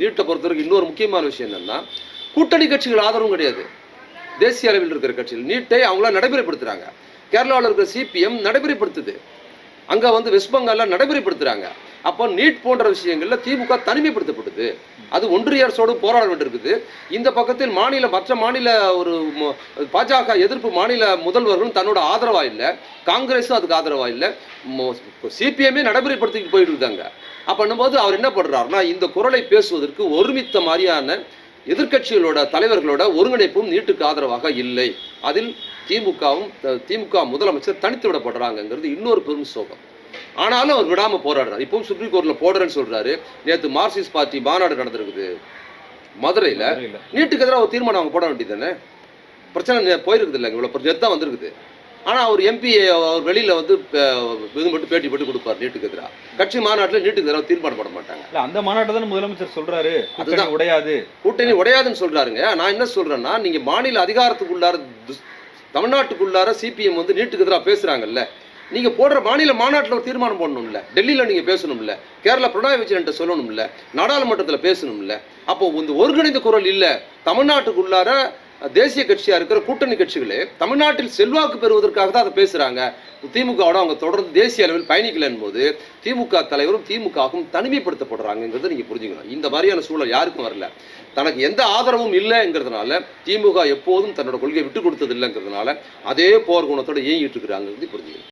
நீட்டை பொறுத்தவரைக்கும் இன்னொரு முக்கியமான விஷயம் என்னன்னா கூட்டணி கட்சிகள் ஆதரவும் கிடையாது. தேசிய அளவில் இருக்கிற கட்சிகள். நீட்டை அவங்கள நடைமுறைப்படுத்துகிறாங்க கேரளாவில் இருக்கிற சிபிஎம் நடைமுறைப்படுத்துது. அங்கே வந்து வெஸ்ட் பெங்காலில் நடைமுறைப்படுத்துகிறாங்க அப்போ நீட் போன்ற விஷயங்களில் திமுக தனிமைப்படுத்தப்படுது அது ஒன்றிய அரசோடு போராட வேண்டியிருக்குது. இந்த பக்கத்தில் மாநில மற்ற மாநில ஒரு பாஜக எதிர்ப்பு மாநில முதல்வர்களும் தன்னோட ஆதரவாக இல்லை. காங்கிரஸும் அதுக்கு ஆதரவாக இல்லை. சிபிஎம்மே நடைமுறைப்படுத்திட்டு போயிட்டு இருக்காங்க. பண்ணும்போது அவர் என்ன பண்றாருன்னா இந்த குரலை பேசுவதற்கு ஒருமித்த மாதிரியான எதிர்க்கட்சிகளோட தலைவர்களோட ஒருங்கிணைப்பும் நீட்டுக்கு ஆதரவாக இல்லை. அதில் திமுகவும் திமுக முதலமைச்சர் தனித்து விடப்படுறாங்கங்கிறது இன்னொரு பெரும் சோகம். ஆனாலும் அவர் விடாம போராடுறாரு. இப்பவும் சுப்ரீம் கோர்ட்ல போடுறேன்னு சொல்றாரு. நேத்து மார்க்சிஸ்ட் பார்ட்டி மாநாடு நடந்திருக்குது. மதுரையில தெரியல. நீட்டுக்கு எதிராக ஒரு தீர்மானம் அவங்க போட வேண்டியது பிரச்சனை நே- போயிருக்குது இல்லைங்க இவ்வளோ பிரச்சனை தான் வந்திருக்குது? ஆனால் அவர் எம்பி அவர் வெளியில் வந்து இது மட்டும் பேட்டி போட்டு கொடுப்பார் நீட்டுக்கு எதிராக கட்சி மாநாட்டில் நீட்டுக்கு எதிராக தீர்மானம் போட மாட்டாங்க. இல்ல அந்த மாநாட்டை தானே முதலமைச்சர் கூட்டணி அதுதான். உடையாது. கூட்டணி உடையாதுன்னு சொல்றாருங்க. நான் என்ன சொல்றேன்னா நீங்க மாநில அதிகாரத்துக்குள்ளார தமிழ்நாட்டுக்குள்ளார சிபிஎம் வந்து நீட்டுக்கு எதிராக பேசுறாங்கல்ல. நீங்க போடுற மாநில மாநாட்டில் ஒரு தீர்மானம் போடணும்ல. டெல்லியில நீங்க பேசணும்ல. கேரளா பினராயி விஜயன்ட்ட சொல்லணும்ல. நாடாளுமன்றத்தில் பேசணும்ல. அப்போ இந்த ஒருங்கிணைந்த குரல் இல்ல. தமிழ்நாட்டுக்குள்ளார தேசிய கட்சியாக இருக்கிற கூட்டணி கட்சிகளே தமிழ்நாட்டில் செல்வாக்கு பெறுவதற்காக தான் அதை பேசுகிறாங்க திமுகவோட அவங்க தொடர்ந்து தேசிய அளவில் பயணிக்கலன் போது திமுக தலைவரும் திமுகவும் தனிமைப்படுத்தப்படுறாங்கிறத நீங்க புரிஞ்சுக்கணும். இந்த மாதிரியான சூழல் யாருக்கும் வரல. தனக்கு எந்த ஆதரவும் இல்லைங்கிறதுனால திமுக எப்போதும் தன்னோட கொள்கையை விட்டு கொடுத்தது இல்லைங்கிறதுனால அதே போர் குணத்தோடு இயங்கிட்டு இருக்கிறாங்கிறது புரிஞ்சுக்கணும்.